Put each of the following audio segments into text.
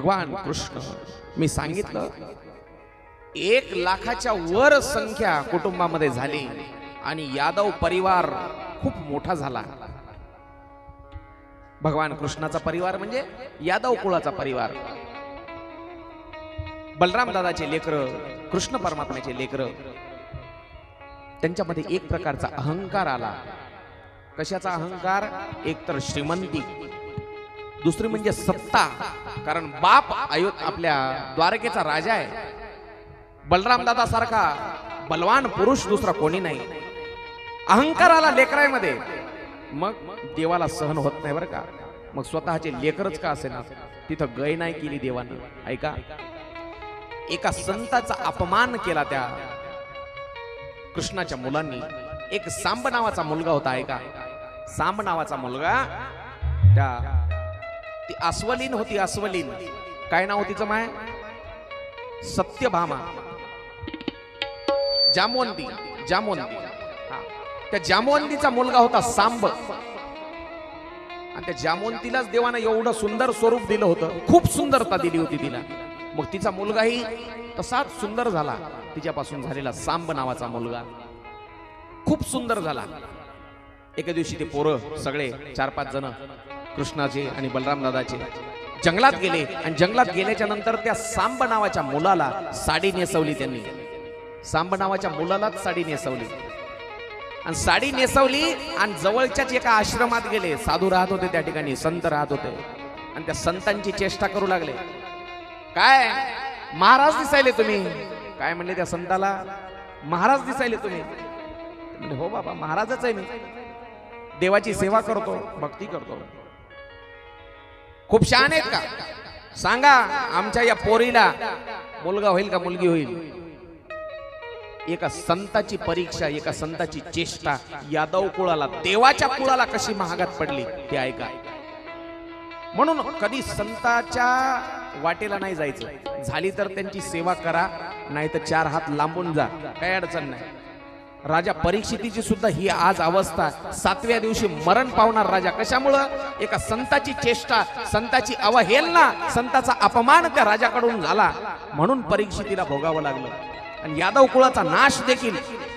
भगवान कृष्ण मी सांगितलं एक लाखाच्या वर संख्या कुटुंबामध्ये झाली आणि यादव परिवार खूप मोठा झाला. भगवान कृष्णाचा परिवार म्हणजे यादव कुळाचा परिवार. बलराम दादाचे लेकर कृष्ण परमात्म्याचे लेकर त्यांच्यामध्ये एक प्रकारचा अहंकार आला. कशाचा अहंकार? एकतर श्रीमंती. दुसरी म्हणजे सत्ता. कारण बाप अयो आपल्या द्वारकेचा राजा आहे. बलराम दादा सारखा बलवान पुरुष दुसरा कोणी नाही. अहंकार आला लेकरामध्ये मग देवाला सहन होत नाही बरं का? मग स्वतःचे लेकरच का असे ना तिथं गय नाही केली देवानं. ऐका. एका संताचा अपमान केला त्या कृष्णाच्या मुलांनी. एक सांब नावाचा मुलगा होता ऐका. सांब नावाचा मुलगा त्या ती अस्वलीन होती अस्वलीन. काय नाव तिचं माय? सत्यभामा. जामवंती जामवंती त्या जामवंतीचा मुलगा होता सांब. आणि त्या जामवंतीलाच देवानं एवढं सुंदर स्वरूप दिलं होतं. खूप सुंदरता दिली होती तिला. मग तिचा मुलगाही तसाच सुंदर झाला. तिच्यापासून झालेला सांब नावाचा मुलगा. खूप सुंदर झाला. एके दिवशी ते पोरं सगळे चार पाच जण कृष्णाचे आणि बलराम दादाचे जंगलात गेले आणि जंगलात गेल्याच्यानंतर त्या सांब नावाच्या मुलाला साडी नेसवली त्यांनी. सांब नावाच्या मुलालाच साडी नेसवली. आणि साडी नेसवली आणि जवळच्याच एका आश्रमात गेले. साधू राहत होते त्या ठिकाणी संत राहत होते. आणि त्या संतांची चेष्टा करू लागले. काय? महाराज दिसायले तुम्ही. काय? म्हणले त्या संताला. महाराज दिसायले तुम्ही. म्हणजे हो बाबा महाराजच आहे मी. देवाची सेवा करतो भक्ती करतो. खूप छान आहेत का? सांगा आमच्या या पोरीला मुलगा होईल का मुलगी होईल? एका संताची परीक्षा एका संताची चेष्टा यादव कुळाला देवाच्या कुळाला कशी महागात पडली ते ऐका. म्हणून कधी संताच्या वाटेला नाही जायचं. झाली तर त्यांची सेवा करा नाही तर चार हात लांबून जा. काही अडचण नाही. राजा परीक्षितीची सुद्धा ही आज अवस्था. सातव्या दिवशी मरण पावणार राजा. कशामुळं? एका संताची चेष्टा संताची अवहेलना संताचा अपमान त्या राजाकडून झाला. म्हणून परीक्षितीला भोगावं लागलं. आणि यादव कुळाचा नाश देखील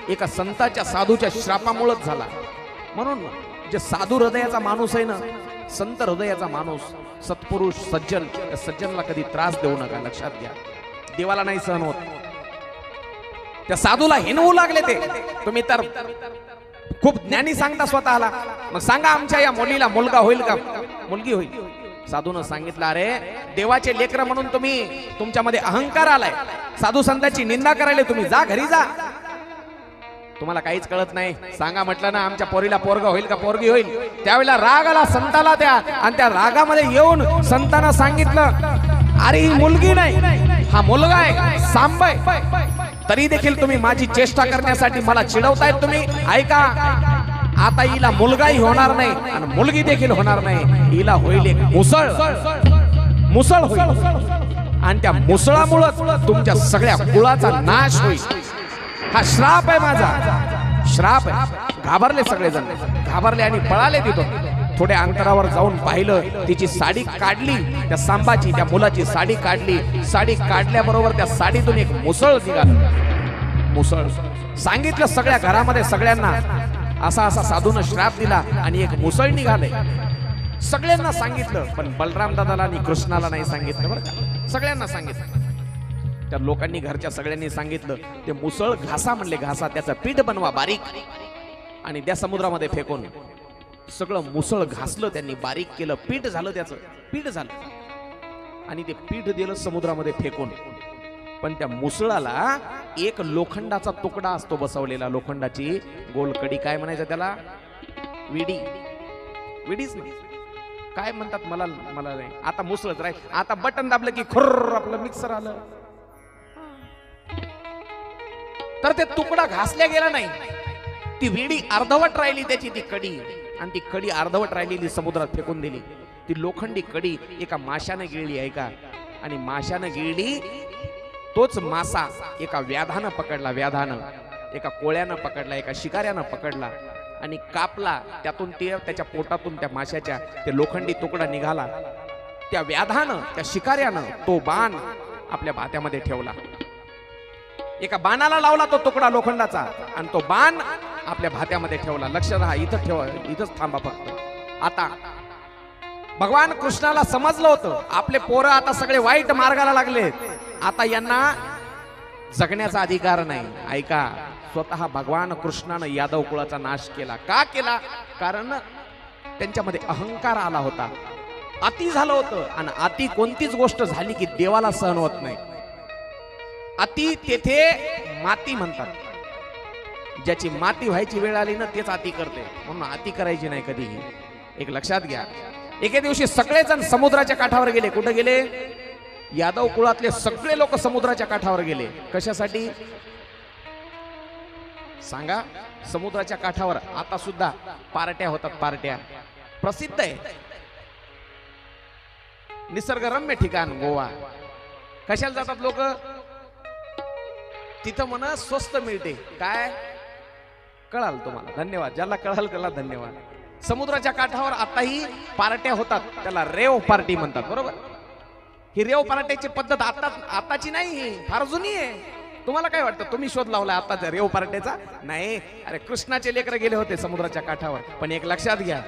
एका संताच्या साधूच्या श्रापामुळेच झाला. म्हणून जे साधू हृदयाचा माणूस आहे ना संत हृदयाचा माणूस सत्पुरुष सज्जन सज्जनला कधी त्रास देऊ नका लक्षात घ्या. देवाला नाही सहन होत. त्या साधूला हिनवू लागले ते. तुम्ही तर खूप ज्ञानी सांगता स्वतःला. मग सांगा आमच्या या मुलीला मुलगा होईल का? मुलगी होईल. साधून सांगितलं अरे देवाचे लेकर म्हणून तुम्ही तुमच्यामध्ये अहंकार आलाय. साधू संतांची निंदा करायला तुम्ही जा घरी जा. तुम्हाला काहीच कळत नाही. सांगा म्हटलं ना आमच्या पोरीला पोरगा होईल का? पोरगी होईल. त्यावेळेला राग आला संताला त्या आणि त्या रागामध्ये येऊन संतांना सांगितलं अरे ही मुलगी नाही. हा मुलगा आहे. सांबाय. तरी देखील तुम्ही माझी चेष्टा करण्यासाठी मला चिडवतायत तुम्ही. ऐका आता हिला मुलगाही होणार नाही आणि मुलगी देखील होणार नाही. हिला होईल एक मुसळ. मुसळ होईल. आणि त्या मुसळामुळं तुमच्या सगळ्या कुळाचा नाश होईल. हा श्राप आहे माझा. श्राप आहे. घाबरले सगळेजण. घाबरले आणि पळाले तिथून. थोड्या अंतरावर जाऊन पाहिलं तिची साडी काढली त्या सांबाची त्या मुलाची साडी काढली. साडी काढल्याबरोबर त्या साडीतून एक मुसळ निघालं. मुसळ. सांगितलं सगळ्या घरामध्ये सगळ्यांना. असा असा साधून श्राप दिला आणि एक मुसळ निघाले सगळ्यांना सांगितलं पण बलराम दादाला आणि कृष्णाला नाही सांगितलं बरं का. सगळ्यांना सांगितलं. त्या लोकांनी घरच्या सगळ्यांनी सांगितलं ते मुसळ घासा म्हणले घासा त्याचं पीठ बनवा बारीक. आणि त्या समुद्रामध्ये फेकून सगळं मुसळ घासलं त्यांनी बारीक केलं पीठ झालं त्याचं पीठ झालं. आणि ते पीठ दिलं समुद्रामध्ये फेकून. पण त्या मुसळाला एक लोखंडाचा तुकडा असतो बसवलेला लोखंडाची गोलकडी. काय म्हणायचं त्याला? विडी. विडीच नाही. काय म्हणतात मला मला नाही. आता मुसळच राहील. आता बटन दाबलं की खुर्र आपलं मिक्सर आलं. तर ते तुकडा घासल्या गेला नाही. ती विडी अर्धवट राहिली त्याची ती कडी. आणि ती कडी अर्धवट राहिलेली समुद्रात फेकून दिली. ती लोखंडी कडी एका माशानं गिळली आहे का? आणि माशानं गिळली तोच मासा एका व्याधानं पकडला व्याधानं. एका कोळ्यानं पकडला एका शिकाऱ्यानं पकडला आणि कापला. त्यातून ते त्याच्या पोटातून त्या माशाच्या ते लोखंडी तुकडा निघाला. त्या व्याधानं त्या शिकाऱ्यानं तो बाण आपल्या भात्यामध्ये ठेवला. एका बाणाला लावला तो तुकडा लोखंडाचा आणि तो बाण आपल्या भात्यामध्ये ठेवला. लक्ष राहा इथं ठेवा इथंच थांबा फक्त. आता भगवान कृष्णाला समजलं होतं. आपले पोरं आता सगळे वाईट मार्गाला लागले. आता यांना जगण्याचा अधिकार नाही. ऐका स्वतः भगवान कृष्णानं यादव कुळाचा नाश केला. का केला? कारण त्यांच्यामध्ये अहंकार आला होता. अति झालं होतं. आणि अति कोणतीच गोष्ट झाली की देवाला सहन होत नाही. अति तेथे माती म्हणतात. ज्याची माती व्हायची वेळ आली ना तेच अति करते. म्हणून अति करायची नाही कधीही. एक लक्षात घ्या. एके दिवशी सगळेजण समुद्राच्या काठावर गेले. कुठे गेले? यादव कुळातले सगळे लोक समुद्राच्या काठावर गेले. कशासाठी? सांगा समुद्राच्या काठावर आता सुद्धा पार्ट्या होतात पार्ट्या. प्रसिद्ध आहे. निसर्गरम्य ठिकाण गोवा. कशाला जातात लोक? तिथं म्हण स्वस्त मिळते. काय? कळाल तुम्हाला. धन्यवाद. ज्याला कळाल त्याला धन्यवाद. समुद्राच्या काठावर आताही पार्ट्या होतात. त्याला रेव पार्टी म्हणतात. बरोबर? ही रेव पार्ट्याची पद्धत आता आताची नाही फार जुनी आहे. तुम्हाला काय वाटतं? तुम्ही शोध लावला आताच्या रेव पार्ट्याचा? नाही. अरे कृष्णाचे लेकर गेले होते समुद्राच्या काठावर. पण एक लक्षात घ्या.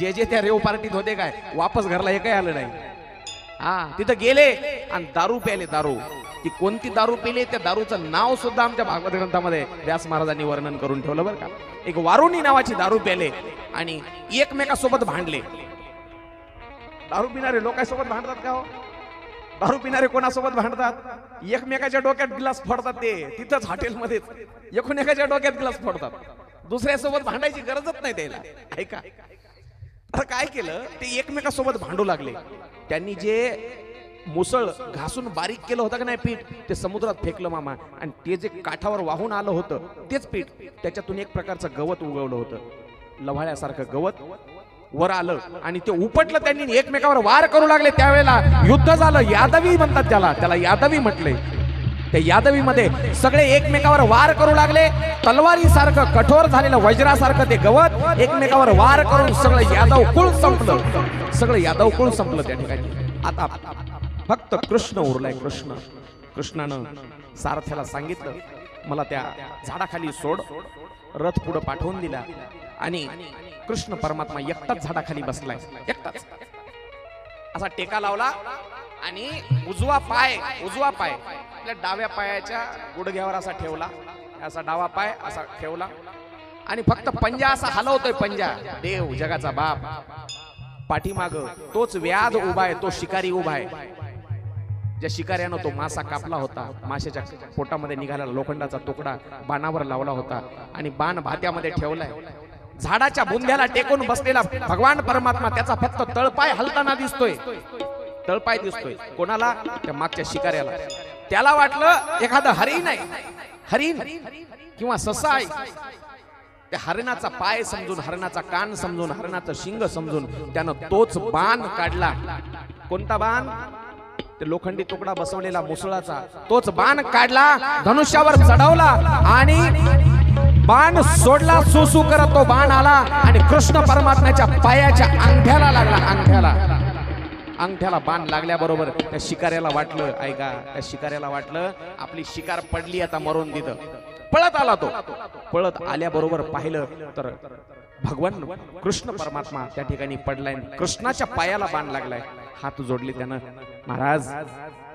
जे जे त्या रेव पार्टीत होते काय? वापस घरला हे काय आलं नाही. हा. तिथं गेले आणि दारू प्याले दारू. ती कोणती दारू पिली? त्या दारूचं नाव सुद्धा आमच्या भागवत ग्रंथामध्ये व्यास महाराजांनी वर्णन करून ठेवलं बरं का. एक वारुणी नावाची दारू प्याले आणि एकमेकासोबत भांडले. दारू पिणारे लोकांसोबत भांडतात का हो? दारू पिणारे कोणासोबत भांडतात? एकमेकाच्या डोक्यात ग्लास फोडतात ते. तिथंच हॉटेलमध्येच. एकमेकाच्या डोक्यात ग्लास फोडतात. दुसऱ्यासोबत भांडायची गरजच नाही त्याला. ऐका. तर काय केलं? ते एकमेकासोबत भांडू लागले. त्यांनी जे मुसळ घासून बारीक केलं होतं का नाही पीठ ते समुद्रात फेकलं मामा. आणि ते जे काठावर वाहून आलं होतं तेच पीठ. त्याच्यातून एक प्रकारचं गवत उगवलं होतं. लव्हाळ्यासारखं गवत वर आलं आणि ते उपटलं त्यांनी एकमेकावर वार करू लागले त्यावेळेला. युद्ध झालं यादवी म्हणतात त्याला. त्याला यादवी म्हटले. त्या यादवीमध्ये सगळे एकमेकावर वार करू लागले. तलवारी सारखं कठोर झालेलं वज्रासारखं ते गवत एकमेकावर वार करून सगळं यादव कुळ संपलं. सगळं यादव कुळ संपलं त्या ठिकाणी. आता फक्त कृष्ण उरलाय कृष्ण. कृष्णानं सारथ्याला सांगितलं मला त्या झाडाखाली सोड. रथ पुढे पाठवून दिला. आणि कृष्ण परमात्मा एकटाच झाडाखाली बसलाय. एकटाच. असा टेका लावला आणि उजवा पाय उजवा पाय. आपल्या डाव्या पायाच्या गुडघ्यावर असा ठेवला. असा डावा पाय असा ठेवला. आणि फक्त पंजा असा हलवतोय पंजा. देव जगाचा बाप. पाठीमाग तोच व्याध उभा आहे तो शिकारी उभा आहे. ज्या शिकाऱ्यानं तो मासा कापला होता माशाच्या पोटामध्ये निघालेला लोखंडाचा तुकडा बाणावर लावला होता आणि बाण भात्यामध्ये ठेवलाय. झाडाच्या बुंध्याला टेकून बसलेला भगवान परमात्मा त्याचा फक्त तळपाय हलताना दिसतोय. तळपाय दिसतोय. कोणाला? त्या मागच्या शिकाऱ्याला. त्याला वाटलं एखादं हरिण आहे. हरिण किंवा ससा आहे त्या हरणाचा पाय समजून हरणाचा कान समजून हरणाचं शिंग समजून त्यानं तोच बाण काढला. कोणता बाण? ते लोखंडी तुकडा बसवलेला मुसळाचा. तोच बाण काढला धनुष्यावर चढवला आणि बाण सोडला सुसू करत तो बाण आला आणि कृष्ण परमात्म्याच्या पायाच्या अंगठ्याला लागला अंगठ्याला. अंगठ्याला बाण लागल्याबरोबर त्या शिकाऱ्याला वाटलं ऐका त्या शिकाऱ्याला वाटलं आपली शिकार पडली आता मरून तिथं. पळत आला तो. पळत आल्याबरोबर पाहिलं तर भगवान कृष्ण परमात्मा त्या ठिकाणी पडलाय कृष्णाच्या पायाला बाण लागलाय. हात जोडले त्यानं. महाराज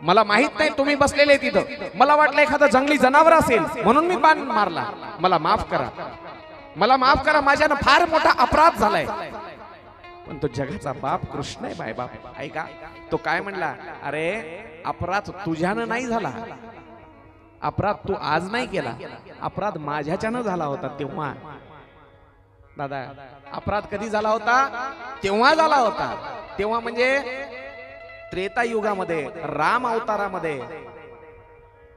मला माहीत नाही तुम्ही बसलेले तिथं. मला वाटलं एखादं जंगली जनावर असेल म्हणून मी बाण मारला. मला माफ करा. मला माफ करा माझ्यानं फार मोठा अपराध झालाय. पण तो जगाचा बाप कृष्ण आहे बाय बाप ऐका. तो काय म्हणला? अरे अपराध तुझ्यानं नाही झाला. अपराध तू आज नाही केला. अपराध माझ्याच्यानं झाला होता तेव्हा. दादा अपराध कधी झाला होता? तेव्हा झाला होता. तेव्हा म्हणजे त्रेता युगामध्ये राम अवतारामध्ये.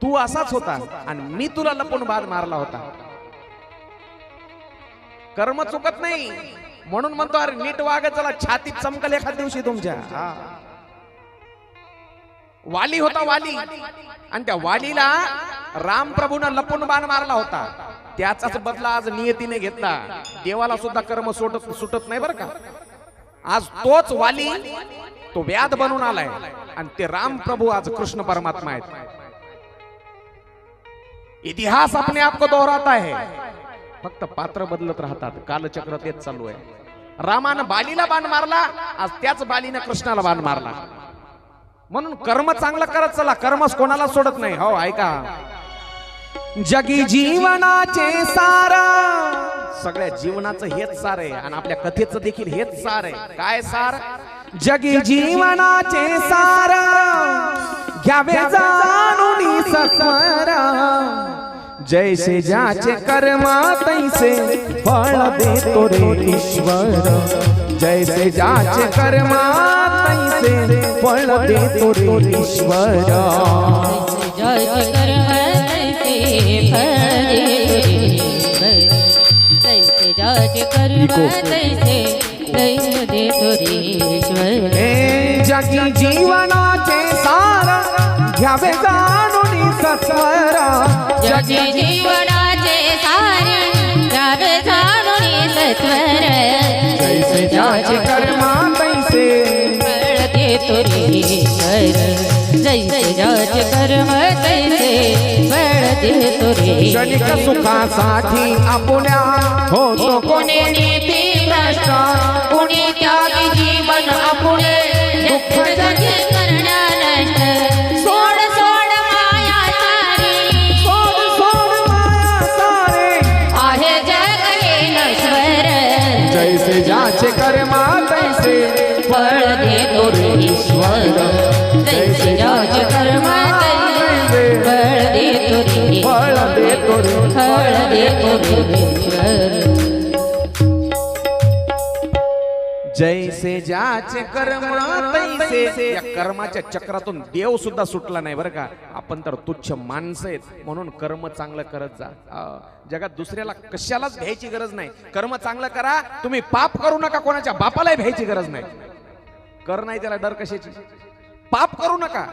तू असाच होता आणि मी तुला लपून बाद मारला होता. कर्म चुकत नाही. म्हणून म्हणतो अरे नीट वागत चला छातीत चमकल एखाद दिवशी तुमच्या. वाली होता वाली. आणि त्या वालीला रामप्रभून लपून बाण मारला होता. त्याचाच बदला आज नियतीने घेतला. देवाला सुद्धा कर्म सुटत सुटत नाही बरं का? आज तोच वाली तो व्याध बनून आलाय. आणि ते रामप्रभू आज कृष्ण परमात्मा आहेत. इतिहास अपने आप को दोहराता है. फक्त पात्र बदलत राहतात. कालचक्र तेच चालू आहे. रामानं बालीला बाण मारला आज त्याच बालीनं कृष्णाला बाण मारला. म्हणून कर्म चांगलं करत चला कर्मच कोणाला सोडत नाही. हो ऐका. जगी जीवनाचे सार. सगळ्या जीवनाचं हेच सार आहे आणि आपल्या कथेचं देखील हेच सार आहे. काय सार? जगी जीवनाचे सार. घ्यावे जाणून सस्वर जैसे ज्याचे कर्म तैसे फळ देतो रे ईश्वर जैसे ज्याचे कर्म तैसे फळ देतो रे ईश्वर। जय कर्म तैसे फळे तैसे जाचे कर्म तैसे दैव दे तुरेश्वर हे जगी जीवनाचे सार घ्यावे जाणून सत्वर जगे जीवनाचे सार गाव जाणून सत्वर जैसे ज्याचे कर्म तैसे फळ दे तुरेश्वर जैसे जाचे कर्म तैसे दे क्षणिक तुरेश्वर सुखासाठी आपुल्या होतो कोणी जैसे ज्याचे कर्म तैसे या कर्माच्या चक्रातून देव सुद्धा सुटला नाही बरं का. आपण तर तुच्छ माणसं आहेत. म्हणून कर्म चांगलं करत जा. जगात दुसऱ्याला कशालाच भ्यायची गरज नाही. कर्म चांगलं करा तुम्ही पाप करू नका कोणाच्या बापालाही भ्यायची गरज नाही. कर नाही त्याला डर कशाची? पाप करू नका.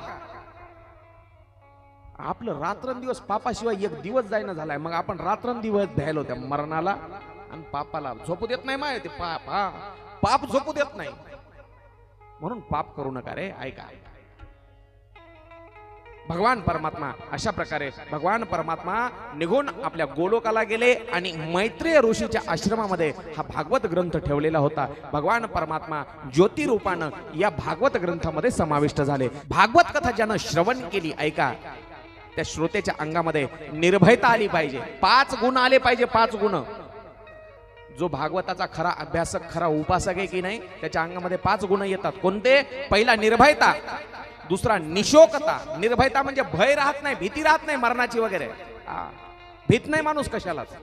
आपलं रात्रंदिवस पापाशिवाय एक दिवस जायना झालाय. मग आपण रात्रंदिवस द्यायलो त्या मरणाला आणि पापाला झोपू देत नाही माय ते पाप हा. पाप झोपू देत नाही. म्हणून पाप करू नका रे ऐका. भगवान परमात्मा अशा प्रकारे भगवान परमात्मा निघून आपल्या गोलोकाला गेले आणि मैत्रेय ऋषीच्या आश्रमामध्ये हा भागवत ग्रंथ ठेवलेला होता. भगवान परमात्मा ज्योतिरूपानं या भागवत ग्रंथामध्ये समाविष्ट झाले. भागवत कथा ज्यानं श्रवण केली ऐका. त्या श्रोत्याच्या अंगामध्ये निर्भयता आली पाहिजे. पाच गुण आले पाहिजे पाच गुण. जो भागवताचा खरा अभ्यासक खरा उपासक आहे की नाही त्याच्या अंगामध्ये पाच गुण येतात. कोणते? पहिला निर्भयता दुसरा निशोकता. निर्भयता म्हणजे भय राहत नाही भीती राहत नाही मरणाची वगैरे. भीत नाही माणूस कशालाच.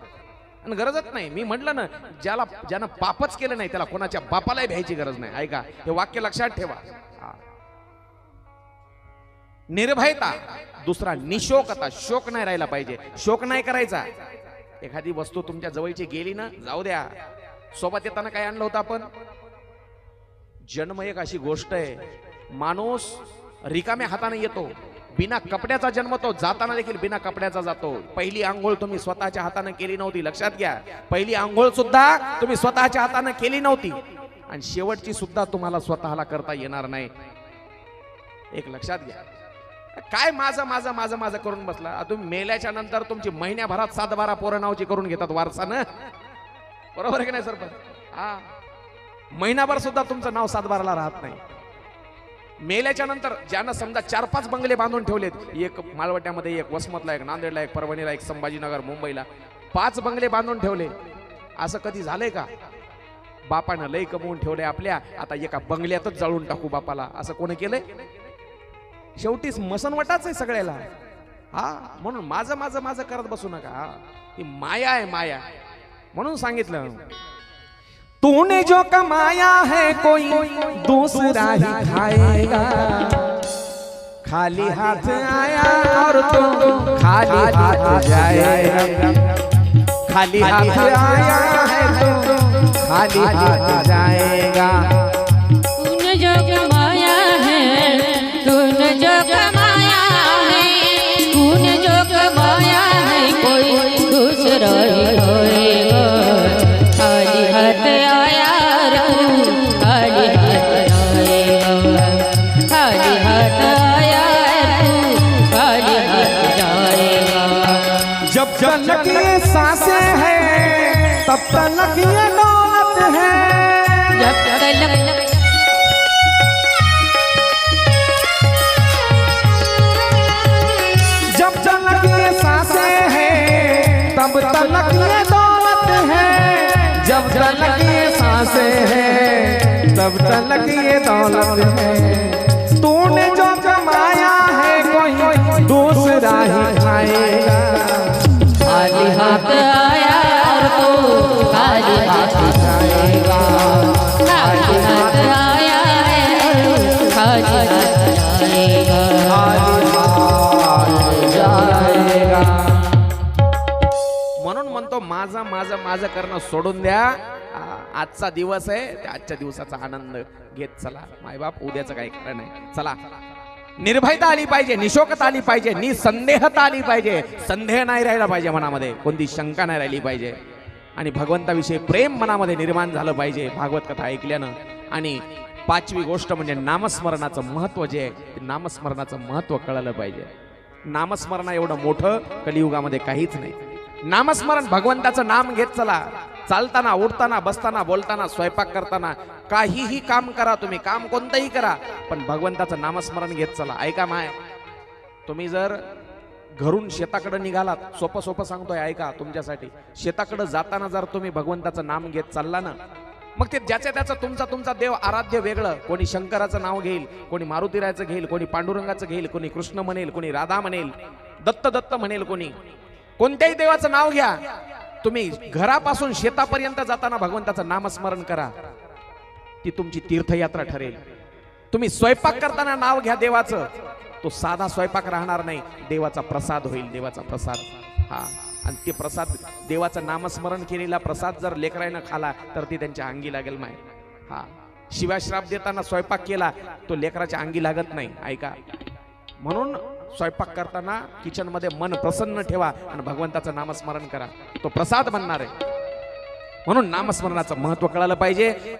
आणि गरजच नाही. मी म्हटलं ना ज्याला ज्यानं पापच केलं नाही त्याला कोणाच्या बापालाही भ्यायची गरज नाही. ऐका हे वाक्य लक्षात ठेवा. निर्भयता. दुसरा निशोकता. शोक नाही राहिला पाहिजे. शोक नाही करायचा. एखादी वस्तू तुमच्या जवळची गेली ना जाऊ द्या. सोबत येताना काय आणलं होतं आपण? जन्म एक अशी गोष्ट आहे. माणूस रिकाम्या हाताने येतो. बिना कपड्याचा जन्मतो जाताना देखील बिना कपड्याचा जातो. पहिली आंघोळ तुम्ही स्वतःच्या हाताने केली नव्हती लक्षात घ्या. पहिली आंघोळ सुद्धा तुम्ही स्वतःच्या हाताने केली नव्हती. आणि शेवटची सुद्धा तुम्हाला स्वतःला करता येणार नाही. एक लक्षात घ्या. काय माझं माझं माझं माझं करून बसला? तुम्ही मेल्याच्या नंतर तुमची महिन्याभरात सात बारा पोरं नावची करून घेतात वारसानं? बरोबर आहे की नाही सरपंच? हा. महिनाभर सुद्धा तुमचं नाव सातबाराला राहत नाही. मेल्याच्या नंतर ज्यांना समजा चार पाच बंगले बांधून ठेवलेत एक मालवट्यामध्ये एक वसमतला एक नांदेडला एक परभणीला एक संभाजीनगर मुंबईला पाच बंगले बांधून ठेवले. असं कधी झालंय का? बापानं लय कमवून ठेवले आपल्या. आता एका बंगल्यातच जाळून टाकू बापाला. असं कोणी केलंय? शेवटी मसनवटाच आहे सगळ्याला. हा? म्हणून माझं माझं माझं करत बसू नका. ही? माया आहे माया. म्हणून सांगितलं. तूने जो कमाया है कोई दूसरा ही खाएगा. खाली हाथ आया और तू खाली हाथ जाएगा. खाली हाथ आया है तू खाली हाथ जाएगा. सांसें हैं। तब तक ये दौलत है। तूने जो कमाया है कोई दूसरा ही खाएगा। खाली हाथ आया और तू खाली हाथ जाएगा खाली हाथ आया है खाली हाथ जाएगा म्हणून म्हणतो माझा माझं माझं करणं सोडून द्या. आजचा दिवस आहे त्या आजच्या दिवसाचा आनंद घेत चला. मायबाप उद्याचं काही खरं नाही. चला. निर्भयता आली पाहिजे निशोकता आली पाहिजे निसंदेहता आली पाहिजे. संदेह नाही राहिला पाहिजे मनामध्ये कोणती शंका नाही राहिली पाहिजे. आणि भगवंताविषयी प्रेम मनामध्ये निर्माण झालं पाहिजे भागवत कथा ऐकल्यानं. आणि पाचवी गोष्ट म्हणजे नामस्मरणाचं महत्त्व जे आहे ते नामस्मरणाचं महत्त्व कळलं पाहिजे. नामस्मरणा एवढं मोठं कलियुगामध्ये काहीच नाही. नामस्मरण भगवंताचं नाम घेत चला. चालताना उठताना बसताना बोलताना स्वयंपाक करताना काहीही काम करा तुम्ही काम कोणतंही करा पण भगवंताचं नामस्मरण घेत चला. ऐका माय तुम्ही जर घरून शेताकडे निघालात सोपं सोपं सांगतोय ऐका तुमच्यासाठी. शेताकडे जाताना जर तुम्ही भगवंताचं नाम घेत चालला ना मग ते ज्याच्या त्याचं तुमचा तुमचा देव आराध्य वेगळं. कोणी शंकराचं नाव घेईल कोणी मारुतीरायचं घेईल कोणी पांडुरंगाचं घेईल कोणी कृष्ण म्हणेल कोणी राधा म्हणेल दत्त दत्त म्हणेल कोणी. कोणत्याही देवाचं नाव घ्या. तुम्ही घरापासून शेतापर्यंत जाताना भगवंताचं नामस्मरण करा. ती तुमची तीर्थयात्रा ठरेल. तुम्ही स्वयंपाक करताना नाव घ्या देवाचं. तो साधा स्वयंपाक राहणार नाही. देवाचा प्रसाद होईल देवाचा प्रसाद. हा. आणि ते प्रसाद देवाचं नामस्मरण केलेला प्रसाद जर लेकरायनं खाला तर ती त्यांच्या अंगी लागेल माय. हा. शिवाश्राप देताना स्वयंपाक केला तो लेकराच्या अंगी लागत नाही. ऐका. म्हणून स्वयंपाक करताना किचनमध्ये मन प्रसन्न ठेवा आणि भगवंताचं नामस्मरण करा. तो प्रसाद म्हणणार. आहे म्हणून नामस्मरणाचं महत्त्व कळालं पाहिजे.